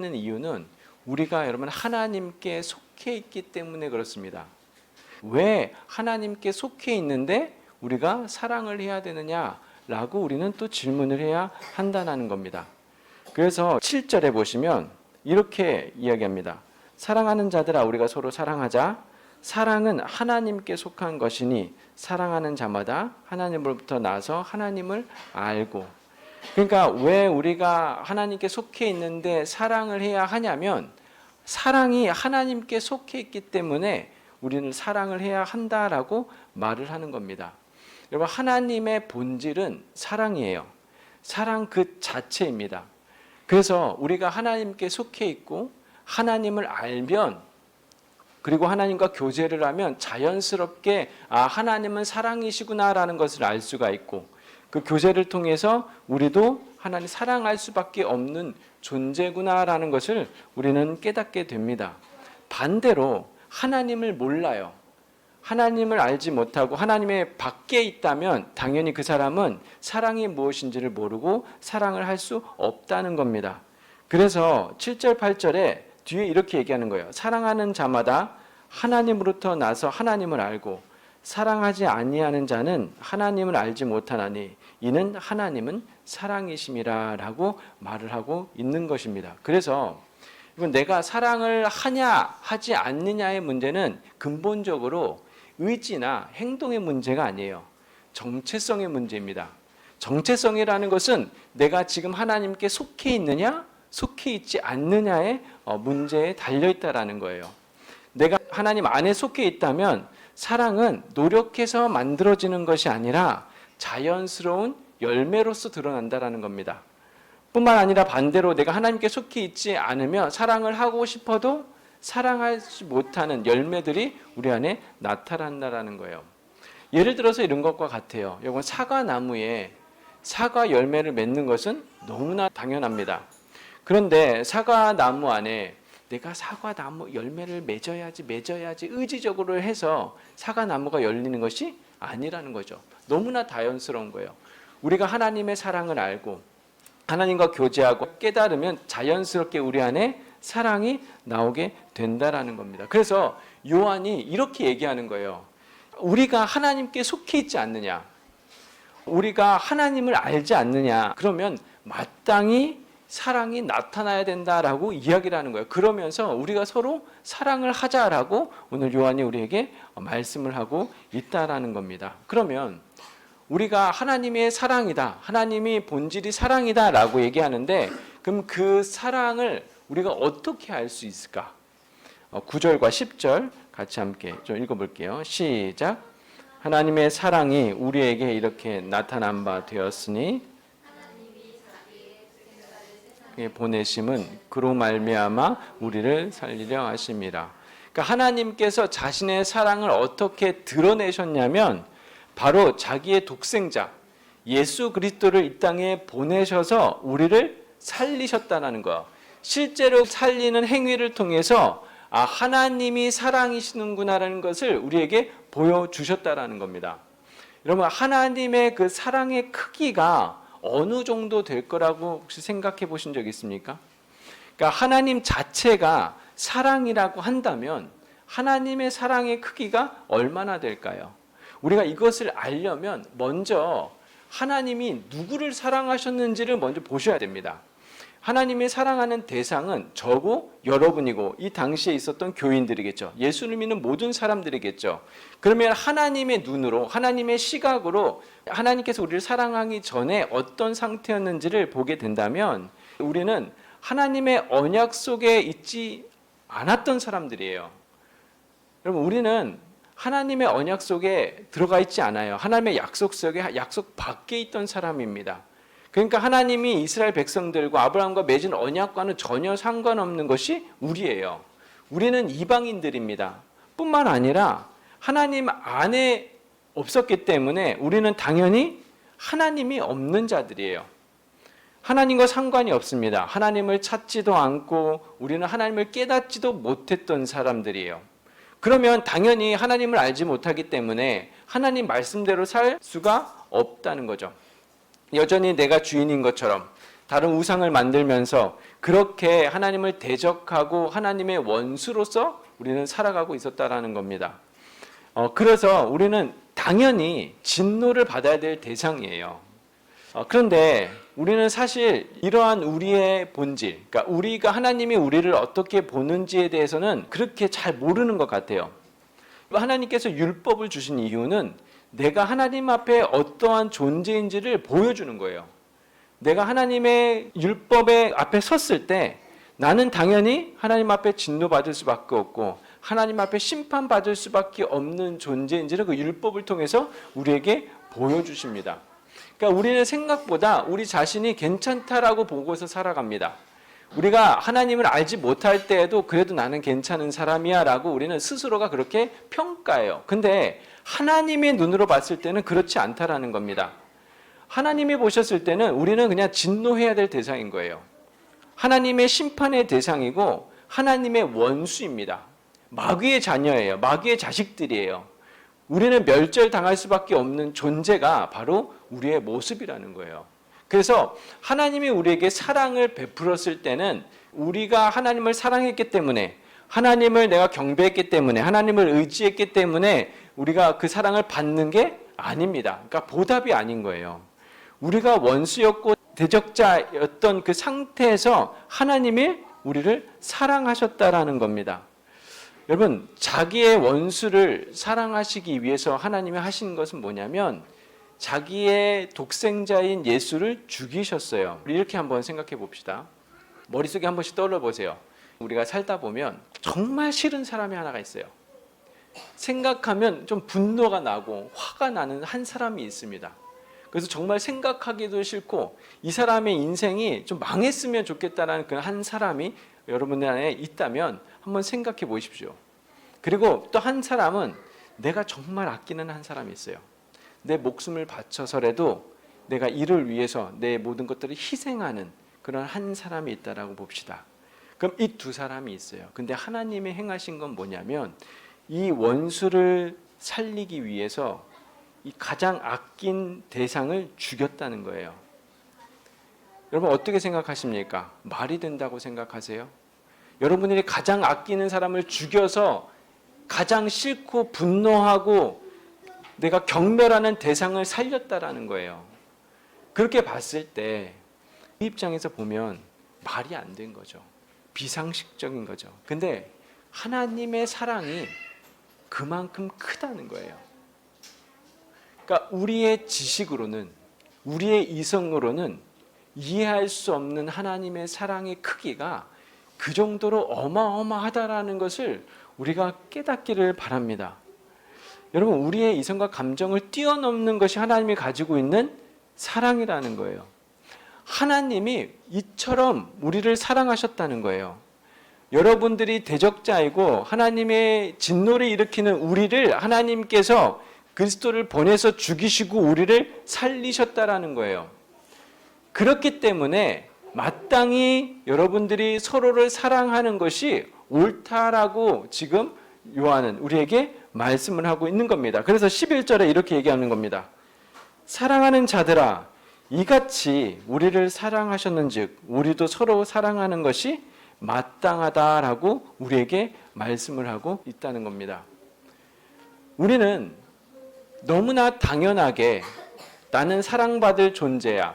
있는 이유는 우리가 여러분 하나님께 속해 있기 때문에 그렇습니다. 왜 하나님께 속해 있는데 우리가 사랑을 해야 되느냐라고 우리는 또 질문을 해야 한다는 겁니다. 그래서 7절에 보시면 이렇게 이야기합니다. 사랑하는 자들아 우리가 서로 사랑하자. 사랑은 하나님께 속한 것이니 사랑하는 자마다 하나님으로부터 나서 하나님을 알고 그러니까 왜 우리가 하나님께 속해 있는데 사랑을 해야 하냐면 사랑이 하나님께 속해 있기 때문에 우리는 사랑을 해야 한다라고 말을 하는 겁니다. 여러분 하나님의 본질은 사랑이에요. 사랑 그 자체입니다. 그래서 우리가 하나님께 속해 있고 하나님을 알면 그리고 하나님과 교제를 하면 자연스럽게 아 하나님은 사랑이시구나라는 것을 알 수가 있고 그 교제를 통해서 우리도 하나님 사랑할 수밖에 없는 존재구나라는 것을 우리는 깨닫게 됩니다. 반대로 하나님을 몰라요. 하나님을 알지 못하고 하나님의 밖에 있다면 당연히 그 사람은 사랑이 무엇인지를 모르고 사랑을 할 수 없다는 겁니다. 그래서 7절 8절에 뒤에 이렇게 얘기하는 거예요. 사랑하는 자마다 하나님으로부터 나서 하나님을 알고 사랑하지 아니하는 자는 하나님을 알지 못하나니 이는 하나님은 사랑이심이라라고 말을 하고 있는 것입니다. 그래서 이건 내가 사랑을 하냐 하지 않느냐의 문제는 근본적으로 의지나 행동의 문제가 아니에요. 정체성의 문제입니다. 정체성이라는 것은 내가 지금 하나님께 속해 있느냐 속해 있지 않느냐의 어, 문제에 달려 있다라는 거예요. 내가 하나님 안에 속해 있다면 사랑은 노력해서 만들어지는 것이 아니라 자연스러운 열매로서 드러난다라는 겁니다. 뿐만 아니라 반대로 내가 하나님께 속해 있지 않으면 사랑을 하고 싶어도 사랑하지 못하는 열매들이 우리 안에 나타난다라는 거예요. 예를 들어서 이런 것과 같아요. 이건 사과 나무에 사과 열매를 맺는 것은 너무나 당연합니다. 그런데 사과 나무 안에 내가 사과 나무 열매를 맺어야지 맺어야지 의지적으로 해서 사과 나무가 열리는 것이 아니라는 거죠. 너무나 자연스러운 거예요. 우리가 하나님의 사랑을 알고 하나님과 교제하고 깨달으면 자연스럽게 우리 안에 사랑이 나오게 된다라는 겁니다. 그래서 요한이 이렇게 얘기하는 거예요. 우리가 하나님께 속해 있지 않느냐? 우리가 하나님을 알지 않느냐? 그러면 마땅히 사랑이 나타나야 된다라고 이야기를 하는 거예요. 그러면서 우리가 서로 사랑을 하자라고 오늘 요한이 우리에게 말씀을 하고 있다라는 겁니다. 그러면 우리가 하나님의 사랑이다. 하나님이 본질이 사랑이다 라고 얘기하는데 그럼 그 사랑을 우리가 어떻게 알 수 있을까? 9절과 10절 같이 함께 좀 읽어 볼게요. 시작. 하나님의 사랑이 우리에게 이렇게 나타난 바 되었으니 보내심은 그로 말미암아 우리를 살리려 하심이라. 그러니까 하나님께서 자신의 사랑을 어떻게 드러내셨냐면 바로 자기의 독생자 예수 그리스도를 이 땅에 보내셔서 우리를 살리셨다는 거. 실제로 살리는 행위를 통해서 아 하나님이 사랑이시는구나라는 것을 우리에게 보여주셨다라는 겁니다. 여러분 하나님의 그 사랑의 크기가 어느 정도 될 거라고 혹시 생각해 보신 적 있습니까? 그러니까 하나님 자체가 사랑이라고 한다면 하나님의 사랑의 크기가 얼마나 될까요? 우리가 이것을 알려면 먼저 하나님이 누구를 사랑하셨는지를 먼저 보셔야 됩니다. 하나님의 사랑하는 대상은 저고 여러분이고 이 당시에 있었던 교인들이겠죠. 예수를 믿는 모든 사람들이겠죠. 그러면 하나님의 눈으로 하나님의 시각으로 하나님께서 우리를 사랑하기 전에 어떤 상태였는지를 보게 된다면 우리는 하나님의 언약 속에 있지 않았던 사람들이에요. 여러분 우리는 하나님의 언약 속에 들어가 있지 않아요. 하나님의 약속 속에 약속 밖에 있던 사람입니다. 그러니까 하나님이 이스라엘 백성들과 아브라함과 맺은 언약과는 전혀 상관없는 것이 우리예요. 우리는 이방인들입니다. 뿐만 아니라 하나님 안에 없었기 때문에 우리는 당연히 하나님이 없는 자들이에요. 하나님과 상관이 없습니다. 하나님을 찾지도 않고 우리는 하나님을 깨닫지도 못했던 사람들이에요. 그러면 당연히 하나님을 알지 못하기 때문에 하나님 말씀대로 살 수가 없다는 거죠. 여전히 내가 주인인 것처럼 다른 우상을 만들면서 그렇게 하나님을 대적하고 하나님의 원수로서 우리는 살아가고 있었다라는 겁니다. 어, 그래서 우리는 당연히 진노를 받아야 될 대상이에요. 어, 그런데 우리는 사실 이러한 우리의 본질, 그러니까 우리가 하나님이 우리를 어떻게 보는지에 대해서는 그렇게 잘 모르는 것 같아요. 하나님께서 율법을 주신 이유는 내가 하나님 앞에 어떠한 존재인지를 보여주는 거예요. 내가 하나님의 율법의 앞에 섰을 때 나는 당연히 하나님 앞에 진노받을 수밖에 없고 하나님 앞에 심판받을 수밖에 없는 존재인지를 그 율법을 통해서 우리에게 보여주십니다. 그러니까 우리는 생각보다 우리 자신이 괜찮다라고 보고서 살아갑니다. 우리가 하나님을 알지 못할 때에도 그래도 나는 괜찮은 사람이야 라고 우리는 스스로가 그렇게 평가해요. 근데 하나님의 눈으로 봤을 때는 그렇지 않다라는 겁니다. 하나님이 보셨을 때는 우리는 그냥 진노해야 될 대상인 거예요. 하나님의 심판의 대상이고 하나님의 원수입니다. 마귀의 자녀예요. 마귀의 자식들이에요. 우리는 멸절당할 수밖에 없는 존재가 바로 우리의 모습이라는 거예요. 그래서 하나님이 우리에게 사랑을 베풀었을 때는 우리가 하나님을 사랑했기 때문에 하나님을 내가 경배했기 때문에 하나님을 의지했기 때문에 우리가 그 사랑을 받는 게 아닙니다. 그러니까 보답이 아닌 거예요. 우리가 원수였고 대적자였던 그 상태에서 하나님이 우리를 사랑하셨다라는 겁니다. 여러분, 자기의 원수를 사랑하시기 위해서 하나님이 하신 것은 뭐냐면 자기의 독생자인 예수를 죽이셨어요. 이렇게 한번 생각해 봅시다. 머릿속에 한 번씩 떠올려 보세요. 우리가 살다 보면 정말 싫은 사람이 하나가 있어요. 생각하면 좀 분노가 나고 화가 나는 한 사람이 있습니다. 그래서 정말 생각하기도 싫고 이 사람의 인생이 좀 망했으면 좋겠다라는 그 한 사람이 여러분 안에 있다면 한번 생각해 보십시오. 그리고 또 한 사람은 내가 정말 아끼는 한 사람이 있어요. 내 목숨을 바쳐서라도 내가 이를 위해서 내 모든 것들을 희생하는 그런 한 사람이 있다라고 봅시다. 그럼 이 두 사람이 있어요. 근데 하나님이 행하신 건 뭐냐면 이 원수를 살리기 위해서 이 가장 아낀 대상을 죽였다는 거예요. 여러분 어떻게 생각하십니까? 말이 된다고 생각하세요? 여러분들이 가장 아끼는 사람을 죽여서 가장 싫고 분노하고 내가 경멸하는 대상을 살렸다라는 거예요. 그렇게 봤을 때 이 입장에서 보면 말이 안 된 거죠. 비상식적인 거죠. 근데 하나님의 사랑이 그만큼 크다는 거예요. 그러니까 우리의 지식으로는 우리의 이성으로는 이해할 수 없는 하나님의 사랑의 크기가 그 정도로 어마어마하다라는 것을 우리가 깨닫기를 바랍니다. 여러분, 우리의 이성과 감정을 뛰어넘는 것이 하나님이 가지고 있는 사랑이라는 거예요. 하나님이 이처럼 우리를 사랑하셨다는 거예요. 여러분들이 대적자이고 하나님의 진노를 일으키는 우리를 하나님께서 그리스도를 보내서 죽이시고 우리를 살리셨다라는 거예요. 그렇기 때문에 마땅히 여러분들이 서로를 사랑하는 것이 옳다라고 지금 요한은 우리에게 말씀을 하고 있는 겁니다. 그래서 11절에 이렇게 얘기하는 겁니다. 사랑하는 자들아 이같이 우리를 사랑하셨는즉 우리도 서로 사랑하는 것이 마땅하다라고 우리에게 말씀을 하고 있다는 겁니다. 우리는 너무나 당연하게 나는 사랑받을 존재야.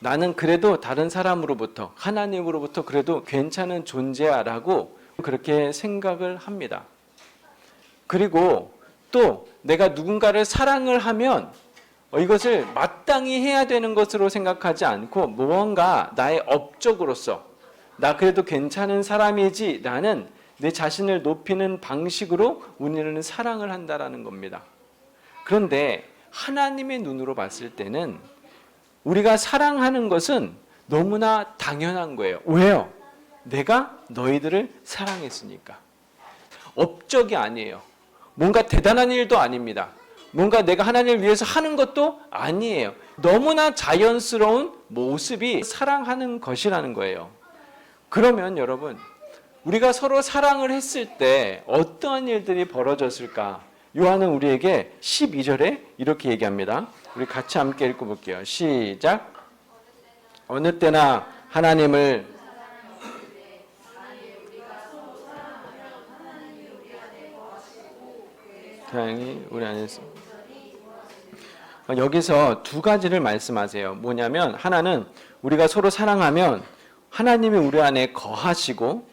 나는 그래도 다른 사람으로부터 하나님으로부터 그래도 괜찮은 존재야라고 그렇게 생각을 합니다. 그리고 또 내가 누군가를 사랑을 하면 이것을 마땅히 해야 되는 것으로 생각하지 않고 무언가 나의 업적으로서 나 그래도 괜찮은 사람이지 라는 내 자신을 높이는 방식으로 우리는 사랑을 한다라는 겁니다. 그런데 하나님의 눈으로 봤을 때는 우리가 사랑하는 것은 너무나 당연한 거예요. 왜요? 내가 너희들을 사랑했으니까. 업적이 아니에요. 뭔가 대단한 일도 아닙니다. 뭔가 내가 하나님을 위해서 하는 것도 아니에요. 너무나 자연스러운 모습이 사랑하는 것이라는 거예요. 그러면 여러분, 우리가 서로 사랑을 했을 때 어떠한 일들이 벌어졌을까? 요한은 우리에게 12절에 이렇게 얘기합니다. 우리 같이 함께 읽어볼게요. 시작. 어느 때나 하나님을 다행히 우리 안에서 여기서 두 가지를 말씀하세요. 뭐냐면 하나는 우리가 서로 사랑하면 하나님이 우리 안에 거하시고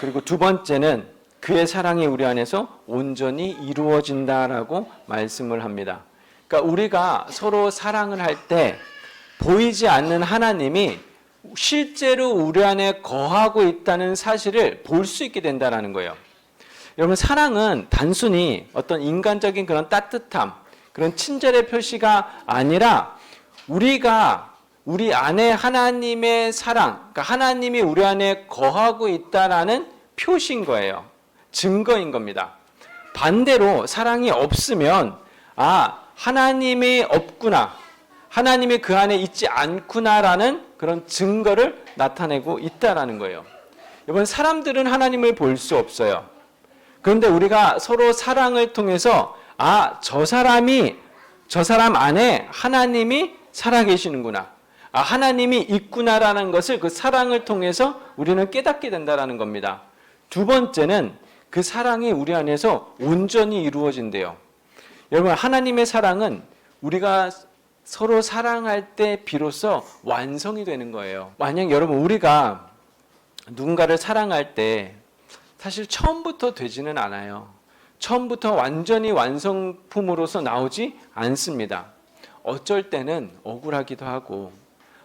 그리고 두 번째는 그의 사랑이 우리 안에서 온전히 이루어진다라고 말씀을 합니다. 그러니까 우리가 서로 사랑을 할 때 보이지 않는 하나님이 실제로 우리 안에 거하고 있다는 사실을 볼 수 있게 된다라는 거예요. 여러분 사랑은 단순히 어떤 인간적인 그런 따뜻함, 그런 친절의 표시가 아니라 우리가 우리 안에 하나님의 사랑, 그러니까 하나님이 우리 안에 거하고 있다라는 표시인 거예요. 증거인 겁니다. 반대로 사랑이 없으면 아 하나님이 없구나, 하나님이 그 안에 있지 않구나라는 그런 증거를 나타내고 있다라는 거예요. 여러분 사람들은 하나님을 볼 수 없어요. 그런데 우리가 서로 사랑을 통해서 아, 저 사람이 저 사람 안에 하나님이 살아 계시는구나. 아, 하나님이 있구나라는 것을 그 사랑을 통해서 우리는 깨닫게 된다라는 겁니다. 두 번째는 그 사랑이 우리 안에서 온전히 이루어진대요. 여러분, 하나님의 사랑은 우리가 서로 사랑할 때 비로소 완성이 되는 거예요. 만약 여러분, 우리가 누군가를 사랑할 때 사실 처음부터 되지는 않아요. 처음부터 완전히 완성품으로서 나오지 않습니다. 어쩔 때는 억울하기도 하고,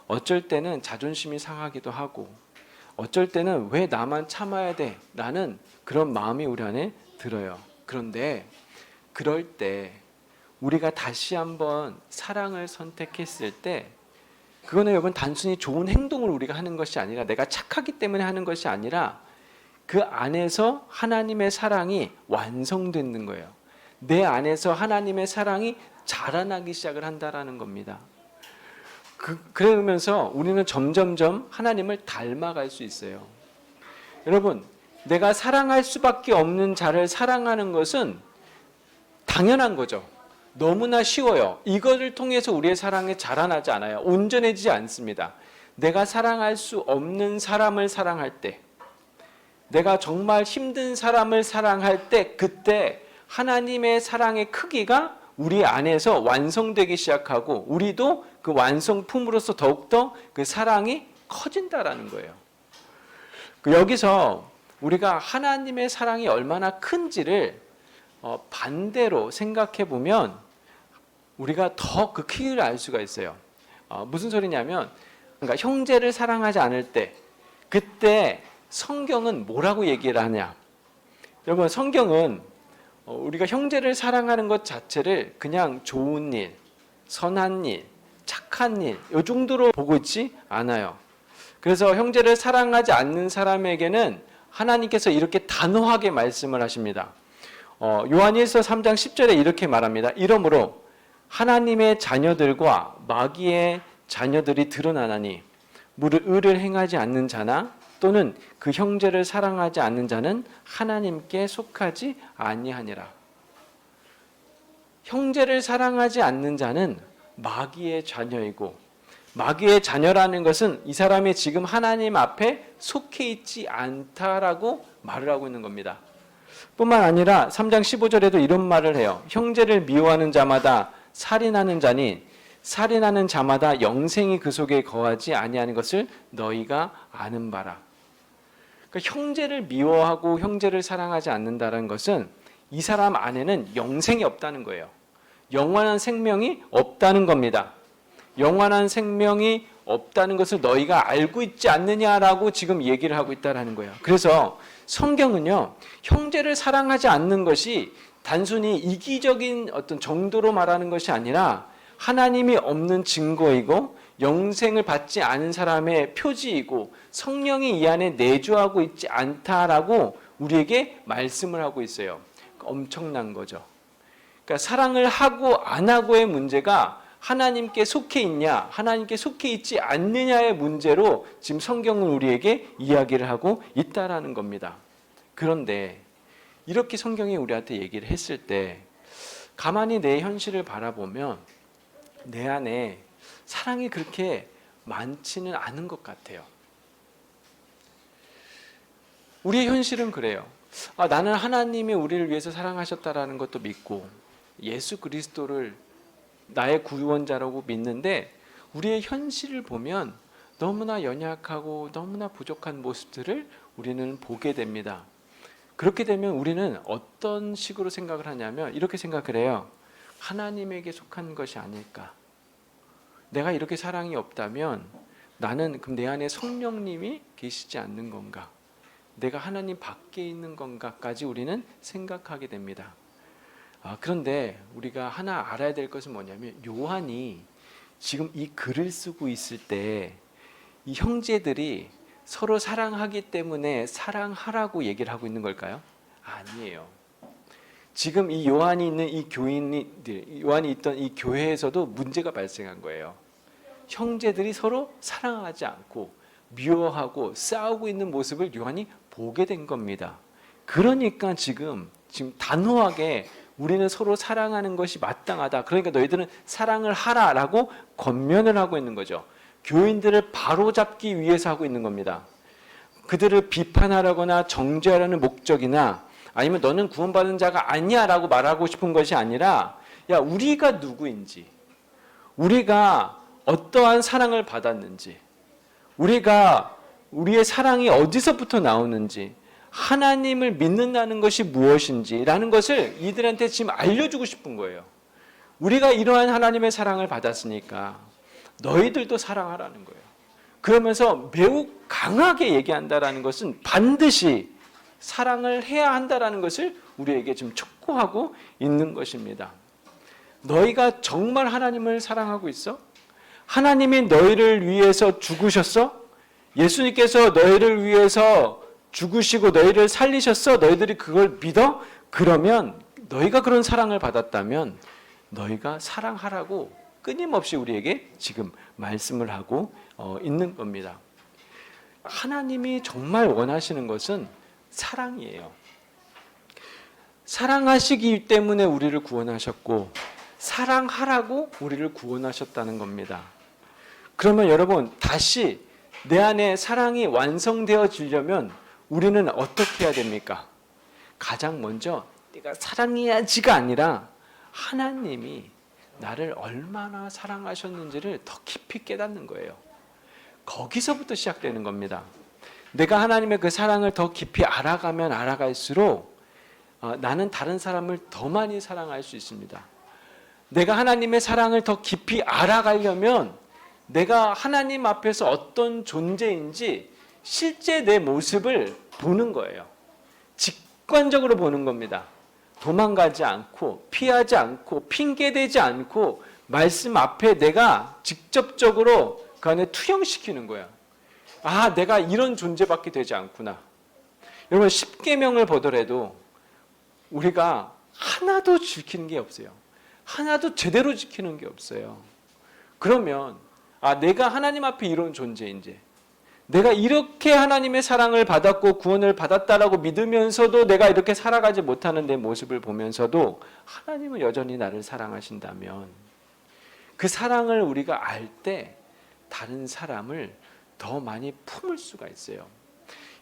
어쩔 때는 자존심이 상하기도 하고, 어쩔 때는 왜 나만 참아야 돼? 라는 그런 마음이 우리 안에 들어요. 그런데 그럴 때 우리가 다시 한번 사랑을 선택했을 때 그거는 여러분 단순히 좋은 행동을 우리가 하는 것이 아니라 내가 착하기 때문에 하는 것이 아니라 그 안에서 하나님의 사랑이 완성되는 거예요. 내 안에서 하나님의 사랑이 자라나기 시작을 한다라는 겁니다. 그, 그러면서 우리는 점점점 하나님을 닮아갈 수 있어요. 여러분, 내가 사랑할 수밖에 없는 자를 사랑하는 것은 당연한 거죠. 너무나 쉬워요. 이거를 통해서 우리의 사랑이 자라나지 않아요. 온전해지지 않습니다. 내가 사랑할 수 없는 사람을 사랑할 때, 내가 정말 힘든 사람을 사랑할 때, 그때 하나님의 사랑의 크기가 우리 안에서 완성되기 시작하고, 우리도 그 완성품으로서 더욱더 그 사랑이 커진다라는 거예요. 그 여기서 우리가 하나님의 사랑이 얼마나 큰지를 어, 반대로 생각해 보면 우리가 더그 크기를 알 수가 있어요. 어, 무슨 소리냐면, 그러니까 형제를 사랑하지 않을 때, 그때 성경은 뭐라고 얘기를 하냐? 여러분, 성경은 어, 우리가 형제를 사랑하는 것 자체를 그냥 좋은 일, 선한 일, 착한 일, 이 정도로 보고 있지 않아요. 그래서 형제를 사랑하지 않는 사람에게는 하나님께서 이렇게 단호하게 말씀을 하십니다. 어, 요한일서 3장 10절에 이렇게 말합니다. 이러므로 하나님의 자녀들과 마귀의 자녀들이 드러나나니 무릇 의를 행하지 않는 자나 또는 그 형제를 사랑하지 않는 자는 하나님께 속하지 아니하니라. 형제를 사랑하지 않는 자는 마귀의 자녀이고 마귀의 자녀라는 것은 이 사람이 지금 하나님 앞에 속해 있지 않다라고 말을 하고 있는 겁니다. 뿐만 아니라 3장 15절에도 이런 말을 해요. 형제를 미워하는 자마다 살인하는 자니 살인하는 자마다 영생이 그 속에 거하지 아니하는 것을 너희가 아는 바라. 그러니까 형제를 미워하고 형제를 사랑하지 않는다는 것은 이 사람 안에는 영생이 없다는 거예요. 영원한 생명이 없다는 겁니다. 영원한 생명이 없다는 것을 너희가 알고 있지 않느냐라고 지금 얘기를 하고 있다라는 거예요. 그래서 성경은요, 형제를 사랑하지 않는 것이 단순히 이기적인 어떤 정도로 말하는 것이 아니라 하나님이 없는 증거이고 영생을 받지 않은 사람의 표지이고 성령이 이 안에 내주하고 있지 않다라고 우리에게 말씀을 하고 있어요. 엄청난 거죠. 그러니까 사랑을 하고 안 하고의 문제가 하나님께 속해 있냐, 하나님께 속해 있지 않느냐의 문제로 지금 성경은 우리에게 이야기를 하고 있다라는 겁니다. 그런데 이렇게 성경이 우리한테 얘기를 했을 때 가만히 내 현실을 바라보면 내 안에 사랑이 그렇게 많지는 않은 것 같아요. 우리의 현실은 그래요. 아, 나는 하나님이 우리를 위해서 사랑하셨다라는 것도 믿고 예수 그리스도를 나의 구원자라고 믿는데 우리의 현실을 보면 너무나 연약하고 너무나 부족한 모습들을 우리는 보게 됩니다. 그렇게 되면 우리는 어떤 식으로 생각을 하냐면 이렇게 생각을 해요. 하나님에게 속한 것이 아닐까. 내가 이렇게 사랑이 없다면 나는 그럼 내 안에 성령님이 계시지 않는 건가? 내가 하나님 밖에 있는 건가까지 우리는 생각하게 됩니다. 아, 그런데 우리가 하나 알아야 될 것은 뭐냐면 요한이 지금 이 글을 쓰고 있을 때 이 형제들이 서로 사랑하기 때문에 사랑하라고 얘기를 하고 있는 걸까요? 아니에요. 지금 이 요한이 있는 이 교인이 요한이 있던 이 교회에서도 문제가 발생한 거예요. 형제들이 서로 사랑하지 않고 미워하고 싸우고 있는 모습을 요한이 보게 된 겁니다. 그러니까 지금 지금 단호하게 우리는 서로 사랑하는 것이 마땅하다. 그러니까 너희들은 사랑을 하라라고 권면을 하고 있는 거죠. 교인들을 바로잡기 위해서 하고 있는 겁니다. 그들을 비판하려거나 정죄하려는 목적이나 아니면 너는 구원받은 자가 아니야라고 말하고 싶은 것이 아니라 야 우리가 누구인지 우리가 어떠한 사랑을 받았는지 우리가 우리의 사랑이 어디서부터 나오는지 하나님을 믿는다는 것이 무엇인지라는 것을 이들한테 지금 알려주고 싶은 거예요. 우리가 이러한 하나님의 사랑을 받았으니까 너희들도 사랑하라는 거예요. 그러면서 매우 강하게 얘기한다라는 것은 반드시 사랑을 해야 한다라는 것을 우리에게 지금 촉구하고 있는 것입니다. 너희가 정말 하나님을 사랑하고 있어? 하나님이 너희를 위해서 죽으셨어? 예수님께서 너희를 위해서 죽으시고 너희를 살리셨어? 너희들이 그걸 믿어? 그러면 너희가 그런 사랑을 받았다면 너희가 사랑하라고 끊임없이 우리에게 지금 말씀을 하고 어, 있는 겁니다. 하나님이 정말 원하시는 것은 사랑이에요. 사랑하시기 때문에 우리를 구원하셨고 사랑하라고 우리를 구원하셨다는 겁니다. 그러면 여러분 다시 내 안에 사랑이 완성되어지려면 우리는 어떻게 해야 됩니까? 가장 먼저 내가 사랑해야지가 아니라 하나님이 나를 얼마나 사랑하셨는지를 더 깊이 깨닫는 거예요. 거기서부터 시작되는 겁니다. 내가 하나님의 그 사랑을 더 깊이 알아가면 알아갈수록 어, 나는 다른 사람을 더 많이 사랑할 수 있습니다. 내가 하나님의 사랑을 더 깊이 알아가려면 내가 하나님 앞에서 어떤 존재인지 실제 내 모습을 보는 거예요. 직관적으로 보는 겁니다. 도망가지 않고 피하지 않고 핑계대지 않고 말씀 앞에 내가 직접적으로 그 안에 투영시키는 거야. 아, 내가 이런 존재밖에 되지 않구나. 여러분 십계명을 보더라도 우리가 하나도 지키는 게 없어요. 하나도 제대로 지키는 게 없어요. 그러면 아, 내가 하나님 앞에 이런 존재인지 내가 이렇게 하나님의 사랑을 받았고 구원을 받았다라고 믿으면서도 내가 이렇게 살아가지 못하는 내 모습을 보면서도 하나님은 여전히 나를 사랑하신다면 그 사랑을 우리가 알 때 다른 사람을 더 많이 품을 수가 있어요.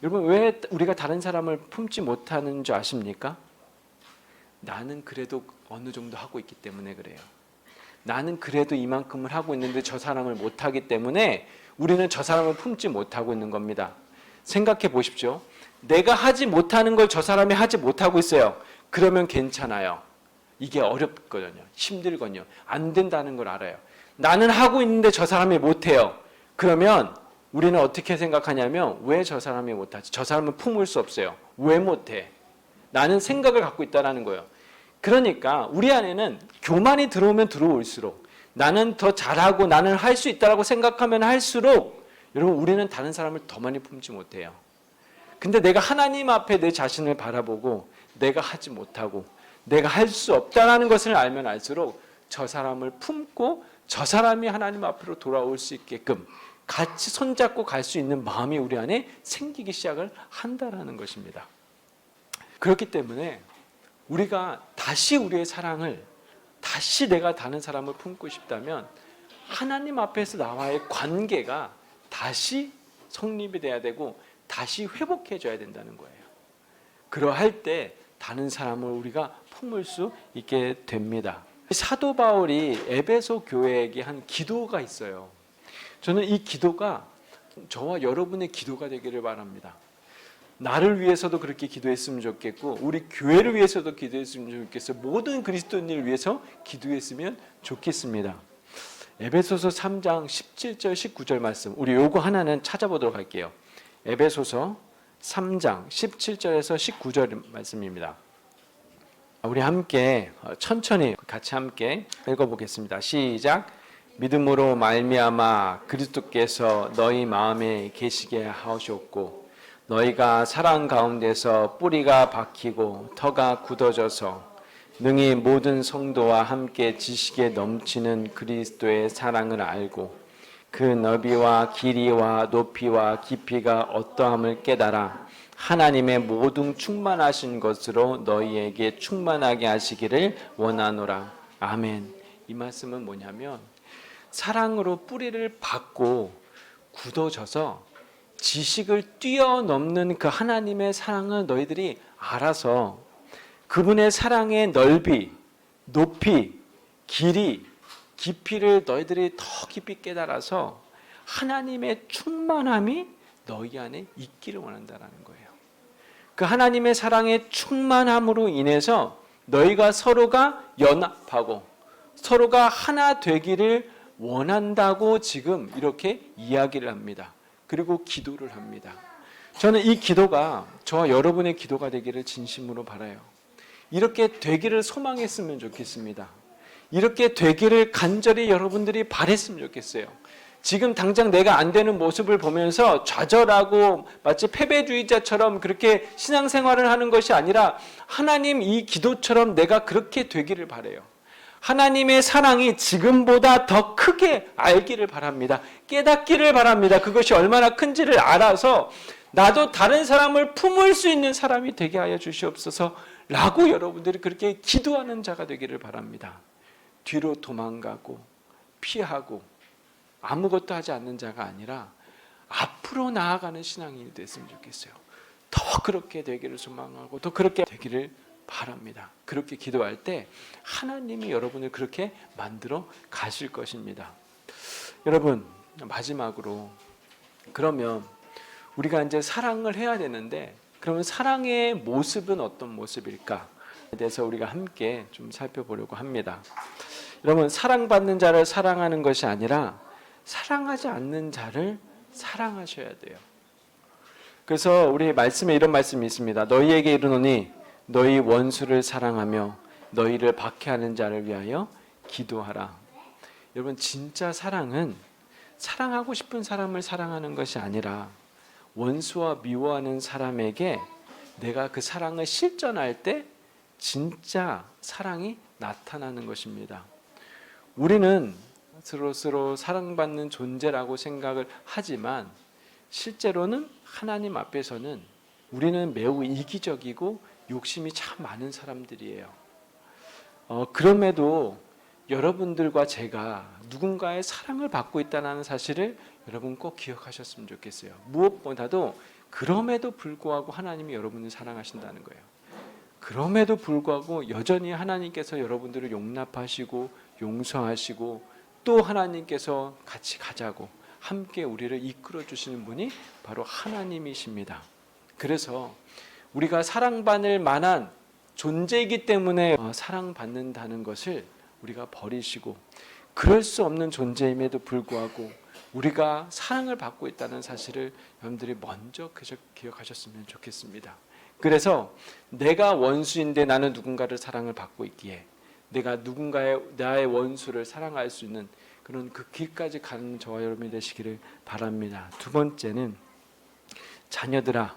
여러분 왜 우리가 다른 사람을 품지 못하는 줄 아십니까? 나는 그래도 어느 정도 하고 있기 때문에 그래요. 나는 그래도 이만큼을 하고 있는데 저 사람을 못 하기 때문에 우리는 저 사람을 품지 못하고 있는 겁니다. 생각해 보십시오. 내가 하지 못하는 걸 저 사람이 하지 못하고 있어요. 그러면 괜찮아요. 이게 어렵거든요. 힘들거든요. 안 된다는 걸 알아요. 나는 하고 있는데 저 사람이 못해요. 그러면 우리는 어떻게 생각하냐면 왜 저 사람이 못하지? 저 사람은 품을 수 없어요. 왜 못해? 나는 생각을 갖고 있다라는 거예요. 그러니까 우리 안에는 교만이 들어오면 들어올수록 나는 더 잘하고 나는 할 수 있다라고 생각하면 할수록 여러분 우리는 다른 사람을 더 많이 품지 못해요. 근데 내가 하나님 앞에 내 자신을 바라보고 내가 하지 못하고 내가 할 수 없다라는 것을 알면 알수록 저 사람을 품고 저 사람이 하나님 앞으로 돌아올 수 있게끔 같이 손잡고 갈 수 있는 마음이 우리 안에 생기기 시작을 한다라는 것입니다. 그렇기 때문에 우리가 다시 우리의 사랑을 다시 내가 다른 사람을 품고 싶다면 하나님 앞에서 나와의 관계가 다시 성립이 돼야 되고 다시 회복해 줘야 된다는 거예요. 그러할 때 다른 사람을 우리가 품을 수 있게 됩니다. 사도 바울이 에베소 교회에게 한 기도가 있어요. 저는 이 기도가 저와 여러분의 기도가 되기를 바랍니다. 나를 위해서도 그렇게 기도했으면 좋겠고 우리 교회를 위해서도 기도했으면 좋겠어요. 모든 그리스도인을 위해서 기도했으면 좋겠습니다. 에베소서 3장 17절 19절 말씀. 우리 요거 하나는 찾아보도록 할게요. 에베소서 3장 17절에서 19절 말씀입니다. 우리 함께 어, 천천히 같이 함께 읽어보겠습니다. 시작. 믿음으로 말미암아 그리스도께서 너희 마음에 계시게 하셨고 너희가 사랑 가운데서 뿌리가 박히고 터가 굳어져서 능히 모든 성도와 함께 지식에 넘치는 그리스도의 사랑을 알고 그 너비와 길이와 높이와 깊이가 어떠함을 깨달아 하나님의 모든 충만하신 것으로 너희에게 충만하게 하시기를 원하노라. 아멘. 이 말씀은 뭐냐면 사랑으로 뿌리를 받고 굳어져서 지식을 뛰어넘는 그 하나님의 사랑을 너희들이 알아서 그분의 사랑의 넓이, 높이, 길이, 깊이를 너희들이 더 깊이 깨달아서 하나님의 충만함이 너희 안에 있기를 원한다라는 거예요. 그 하나님의 사랑의 충만함으로 인해서 너희가 서로가 연합하고 서로가 하나 되기를 원한다고 지금 이렇게 이야기를 합니다. 그리고 기도를 합니다. 저는 이 기도가 저와 여러분의 기도가 되기를 진심으로 바라요. 이렇게 되기를 소망했으면 좋겠습니다. 이렇게 되기를 간절히 여러분들이 바랬으면 좋겠어요. 지금 당장 내가 안 되는 모습을 보면서 좌절하고 마치 패배주의자처럼 그렇게 신앙생활을 하는 것이 아니라 하나님 이 기도처럼 내가 그렇게 되기를 바래요. 하나님의 사랑이 지금보다 더 크게 알기를 바랍니다. 깨닫기를 바랍니다. 그것이 얼마나 큰지를 알아서 나도 다른 사람을 품을 수 있는 사람이 되게 하여 주시옵소서 라고 여러분들이 그렇게 기도하는 자가 되기를 바랍니다. 뒤로 도망가고 피하고 아무것도 하지 않는 자가 아니라 앞으로 나아가는 신앙인이 됐으면 좋겠어요. 더 그렇게 되기를 소망하고 더 그렇게 되기를 바랍니다. 그렇게 기도할 때 하나님이 여러분을 그렇게 만들어 가실 것입니다. 여러분 마지막으로 그러면 우리가 이제 사랑을 해야 되는데 그러면 사랑의 모습은 어떤 모습일까? 에 대해서 우리가 함께 좀 살펴보려고 합니다. 여러분 사랑받는 자를 사랑하는 것이 아니라 사랑하지 않는 자를 사랑하셔야 돼요. 그래서 우리 말씀에 이런 말씀이 있습니다. 너희에게 이르노니 너희 원수를 사랑하며 너희를 박해하는 자를 위하여 기도하라. 여러분 진짜 사랑은 사랑하고 싶은 사람을 사랑하는 것이 아니라 원수와 미워하는 사람에게 내가 그 사랑을 실전할 때 진짜 사랑이 나타나는 것입니다. 우리는 스스로 사랑받는 존재라고 생각을 하지만 실제로는 하나님 앞에서는 우리는 매우 이기적이고 욕심이 참 많은 사람들이에요. 어, 그럼에도 여러분들과 제가 누군가의 사랑을 받고 있다는 사실을 여러분 꼭 기억하셨으면 좋겠어요. 무엇보다도 그럼에도 불구하고 하나님이 여러분을 사랑하신다는 거예요. 그럼에도 불구하고 여전히 하나님께서 여러분들을 용납하시고 용서하시고 또 하나님께서 같이 가자고 함께 우리를 이끌어 주시는 분이 바로 하나님이십니다. 그래서 우리가 사랑받을 만한 존재이기 때문에 어, 사랑받는다는 것을 우리가 버리시고 그럴 수 없는 존재임에도 불구하고 우리가 사랑을 받고 있다는 사실을 여러분들이 먼저 기억하셨으면 좋겠습니다. 그래서 내가 원수인데 나는 누군가를 사랑을 받고 있기에 내가 누군가의 나의 원수를 사랑할 수 있는 그런 그 길까지 가는 저와 여러분이 되시기를 바랍니다. 두 번째는 자녀들아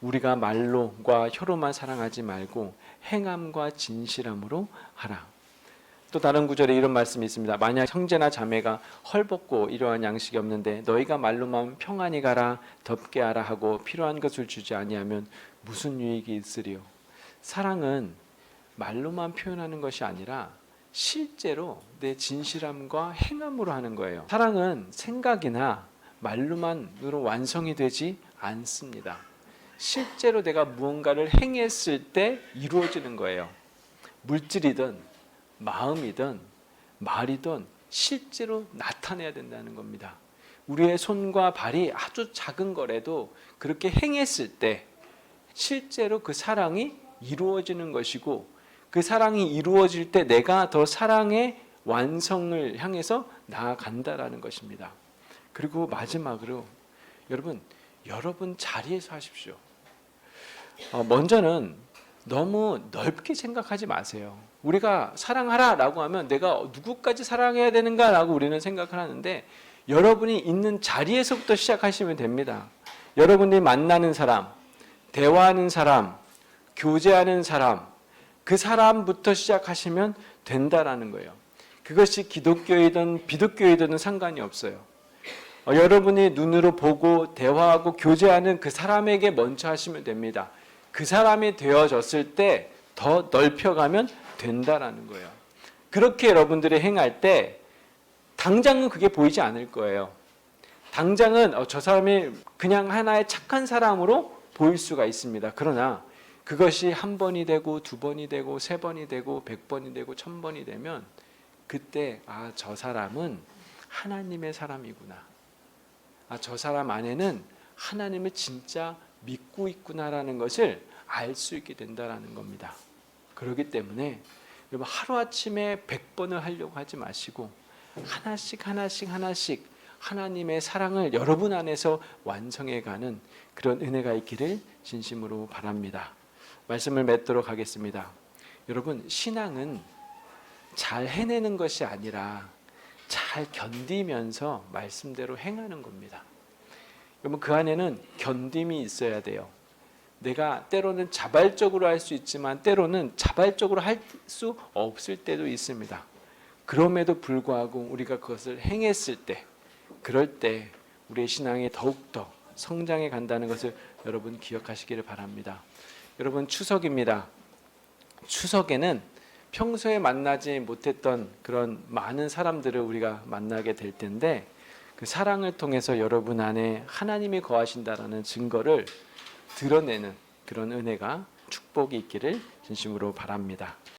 우리가 말로과 혀로만 사랑하지 말고 행함과 진실함으로 하라. 또 다른 구절에 이런 말씀이 있습니다. 만약 형제나 자매가 헐벗고 이러한 양식이 없는데 너희가 말로만 평안히 가라 덥게 하라 하고 필요한 것을 주지 아니하면 무슨 유익이 있으리요? 사랑은 말로만 표현하는 것이 아니라 실제로 내 진실함과 행함으로 하는 거예요. 사랑은 생각이나 말로만으로 완성이 되지 않습니다. 실제로 내가 무언가를 행했을 때 이루어지는 거예요. 물질이든 마음이든 말이든 실제로 나타내야 된다는 겁니다. 우리의 손과 발이 아주 작은 거라도 그렇게 행했을 때 실제로 그 사랑이 이루어지는 것이고 그 사랑이 이루어질 때 내가 더 사랑의 완성을 향해서 나아간다라는 것입니다. 그리고 마지막으로 여러분 여러분 자리에서 하십시오. 어, 먼저는 너무 넓게 생각하지 마세요. 우리가 사랑하라라고 하면 내가 누구까지 사랑해야 되는가라고 우리는 생각을 하는데 여러분이 있는 자리에서부터 시작하시면 됩니다. 여러분이 만나는 사람, 대화하는 사람, 교제하는 사람, 그 사람부터 시작하시면 된다라는 거예요. 그것이 기독교이든 비독교이든 상관이 없어요. 어, 여러분이 눈으로 보고 대화하고 교제하는 그 사람에게 먼저 하시면 됩니다. 그 사람이 되어졌을 때 더 넓혀가면 된다라는 거예요. 그렇게 여러분들이 행할 때 당장은 그게 보이지 않을 거예요. 당장은 어, 저 사람이 그냥 하나의 착한 사람으로 보일 수가 있습니다. 그러나 그것이 한 번이 되고 두 번이 되고 세 번이 되고 백 번이 되고 천 번이 되면 그때 아 저 사람은 하나님의 사람이구나. 아 저 사람 안에는 하나님을 진짜 믿고 있구나라는 것을 알 수 있게 된다라는 겁니다. 그렇기 때문에 여러분 하루 아침에 백 번을 하려고 하지 마시고 하나씩 하나씩 하나씩 하나님의 사랑을 여러분 안에서 완성해가는 그런 은혜가 있기를 진심으로 바랍니다. 말씀을 맺도록 하겠습니다. 여러분 신앙은 잘 해내는 것이 아니라 잘 견디면서 말씀대로 행하는 겁니다. 여러분 그 안에는 견딤이 있어야 돼요. 내가 때로는 자발적으로 할 수 있지만 때로는 자발적으로 할 수 없을 때도 있습니다. 그럼에도 불구하고 우리가 그것을 행했을 때 그럴 때 우리의 신앙이 더욱더 성장해 간다는 것을 여러분 기억하시기를 바랍니다. 여러분 추석입니다. 추석에는 평소에 만나지 못했던 그런 많은 사람들을 우리가 만나게 될 텐데 그 사랑을 통해서 여러분 안에 하나님이 거하신다라는 증거를 드러내는 그런 은혜가 축복이 있기를 진심으로 바랍니다.